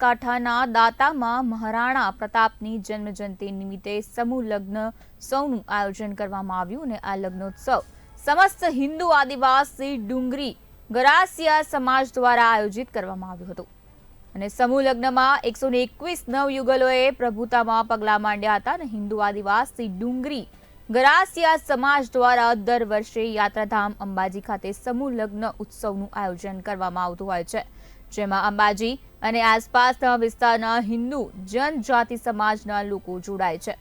કાંઠાના દાતામાં મહારાણા પ્રતાપની જન્મજયંતિ નિમિત્તે સમૂહ લગ્ન સૌનું આયોજન કરવામાં આવ્યું અને આ લગ્નોત્સવ સમસ્ત હિન્દુ આદિવાસી ડુંગરી ગરાસિયા સમાજ દ્વારા આયોજિત કરવામાં આવ્યું હતું. અને સમૂહ લગ્નમાં એકસો ને એકવીસ નવયુગલોએ પ્રભુતામાં પગલાં માંડ્યા હતા અને હિન્દુ આદિવાસી ડુંગરી ગરાસિયા સમાજ દ્વારા દર વર્ષે યાત્રાધામ અંબાજી ખાતે સમૂહ લગ્ન ઉત્સવનું આયોજન કરવામાં આવતું હોય છે. જેમાં અંબાજી અને આસપાસના વિસ્તારના હિન્દુ જનજાતિ સમાજના લોકો જોડાય છે.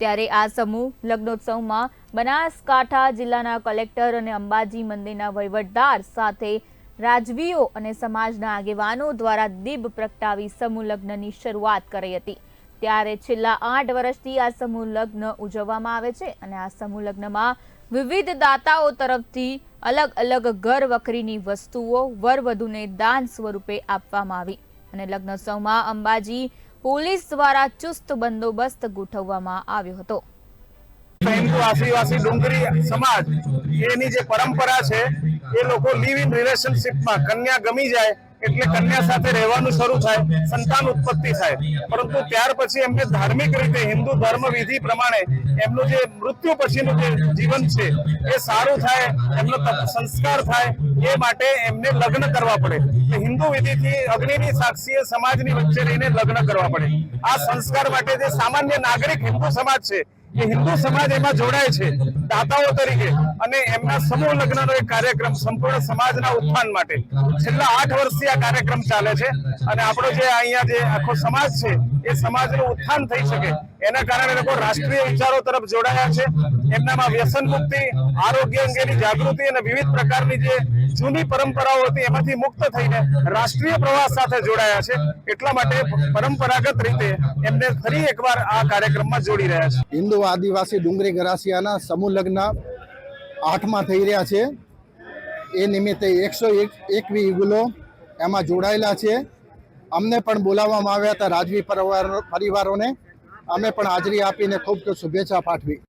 ત્યારે આ સમૂહ લગ્નોત્સવમાં બનાસકાંઠા જિલ્લાના કલેક્ટર અને અંબાજી મંદિરના વહીવટદાર સાથે રાજવીઓ અને સમાજના આગેવાનો દ્વારા દીપ પ્રગટાવી સમૂહ લગ્નની શરૂઆત કરી હતી. ત્યારે છેલ્લા આઠ વર્ષથી આ સમૂહ લગ્ન ઉજવવામાં આવે છે અને આ સમૂહ લગ્નમાં વિવિધ દાતાઓ તરફથી અલગ અલગ ઘર વખરીની વસ્તુઓ વરવધુને દાન સ્વરૂપે આપવામાં આવી અને લગ્નોત્સવમાં અંબાજી પોલીસ દ્વારા ચુસ્ત બંદોબસ્ત ગોઠવવામાં આવ્યો હતો. હિન્દુ આદિવાસી ડુંગરી સમાજ, એની જે પરંપરા છે, એ લોકો લિવ ઇન રિલેશનશિપમાં કન્યા ગમી જાય એટલે કન્યા સાથે રહેવાનું શરૂ થાય, સંતાન ઉત્પત્તિ થાય. પરંતુ ત્યાર પછી એમને ધાર્મિક રીતે, હિન્દુ ધર્મ વિધિ પ્રમાણે એમનું જે મૃત્યુ પછીનું જે જીવન છે, એ સારું થાય, એમનો સંસ્કાર થાય, એ માટે એમને લગ્ન કરવા પડે. હિન્દુ વિધિથી અગ્નિની સાક્ષીએ સમાજની વચ્ચે રહીને લગ્ન કરવા પડે. આ સંસ્કાર માટે જે સામાન્ય નાગરિક હિન્દુ સમાજ છે એ હિન્દુ સમાજ એમાં જોડાય છે, દાતાઓ તરીકે. અને એમના સમૂહ લગ્નનો એક કાર્યક્રમ સંપૂર્ણ સમાજના ઉત્થાન માટે. છેલ્લા આઠ વર્ષથી આ કાર્યક્રમ ચાલે છે અને આપણો જે અહીંયા જે આખો સમાજ છે, એ સમાજનું ઉત્થાન થઈ શકે. એના કારણે લોકો રાષ્ટ્રીય વિચારો તરફ જોડાયા છે. એમનામાં વ્યસન મુક્તિ, આરોગ્ય અંગેની જાગૃતિ અને વિવિધ પ્રકારની જે જૂની પરંપરાઓ હતી, એમાંથી મુક્ત થઈને રાષ્ટ્રીય પ્રવાસ સાથે જોડાયા છે. એટલા માટે પરંપરાગત રીતે એમને ફરી એકવાર આ કાર્યક્રમમાં જોડી રહ્યા છે. હિન્દુ આદિવાસી ડુંગરી ગરાસિયાના સમૂહ લગ્ન આઠમાં થઈ રહ્યા છે. એ નિમિત્તે એકસો એક, એકવી યુગલો એમાં જોડાયેલા છે. અમને પણ બોલાવવામાં આવ્યા હતા રાજવી પરિવાર પરિવારોને. અમે પણ હાજરી આપીને ખૂબ શુભેચ્છા પાઠવી.